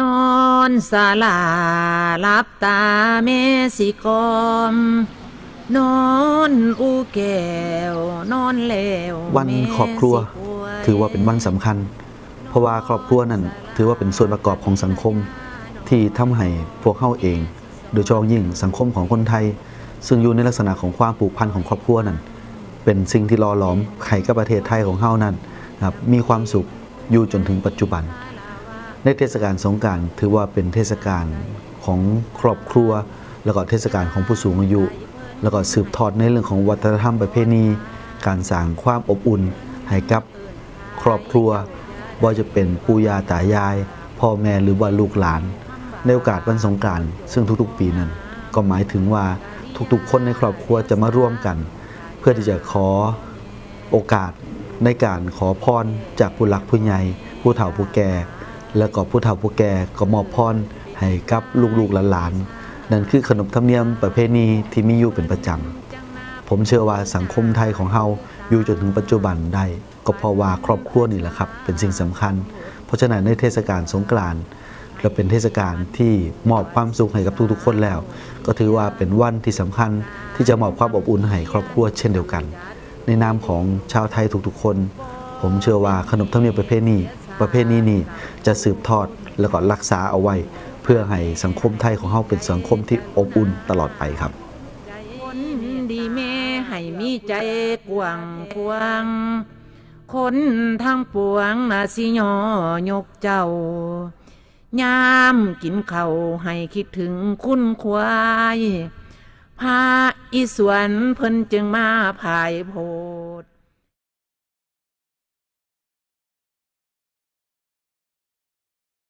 นอนสาลาลับตาเมสิกอม นอนอูแก้วนอนแล้ววันครอบครัว ถือว่าเป็นวันสำคัญ เพราะว่าครอบครัวนั้นถือว่าเป็นส่วนประกอบของสังคม ที่ทำให้พวกเขาเอง โดยเฉพาะยิ่งสังคมของคนไทย ซึ่งอยู่ในลักษณะของความผูกพันของครอบครัวนั้นเป็นสิ่งที่รอหลอมไข่กับประเทศไทยของเฮานั้นนะครับมีความสุขอยู่จนถึงปัจจุบัน ในเทศกาลสงการถือว่าเป็นเทศกาลของครอบครัว แล้วก็เทศกาลของผู้สูงอายุ แล้วก็สืบทอดในเรื่องของวัฒนธรรมประเพณี การสร้างความอบอุ่นให้กับครอบครัวบ่ว่าจะเป็นปู่ย่าตายาย พ่อแม่หรือว่าลูกหลาน ในโอกาสวันสงกานต์ซึ่งทุกๆ ปีนั้น ก็หมายถึงว่าทุกๆ คนในครอบครัวจะมาร่วมกัน เพื่อที่จะขอโอกาสในการขอพรจากผู้หลักผู้ใหญ่ผู้เฒ่าผู้แก่ แล้วก็ผู้เฒ่าผู้แก่ก็มอบพรให้กับลูกๆหลานๆนั่นคือขนบธรรมเนียมประเพณีที่มีอยู่เป็นประจำผมเชื่อว่าสังคมไทยของเฮาอยู่จนถึงปัจจุบันได้ ก็เพราะว่าครอบครัวนี่แหละครับ เป็นสิ่งสำคัญ เพราะฉะนั้นในเทศกาลสงกรานต์เราเป็นเทศกาลที่มอบความสุขให้กับทุกๆ คนแล้ว ก็ถือว่าเป็นวันที่สำคัญที่จะมอบความอบอุ่นให้ครอบครัวเช่นเดียวกัน ในนามของชาวไทยทุกๆคน ผมเชื่อว่าขนบธรรมเนียมประเพณี ประเพณีนี้จะสืบทอดแล้วก็รักษาเอาไว้ เพื่อให้สังคมไทยของเราเป็นสังคมที่อบอุ่นตลอดไปครับคนดีแม่ให้มีใจกว้างกว้างคนทั้งปวงน่ะสิยอยกเจ้ายามกินเขาให้คิดถึงคุณควายพาอีสวนเพิ่นจึงมาพายโพด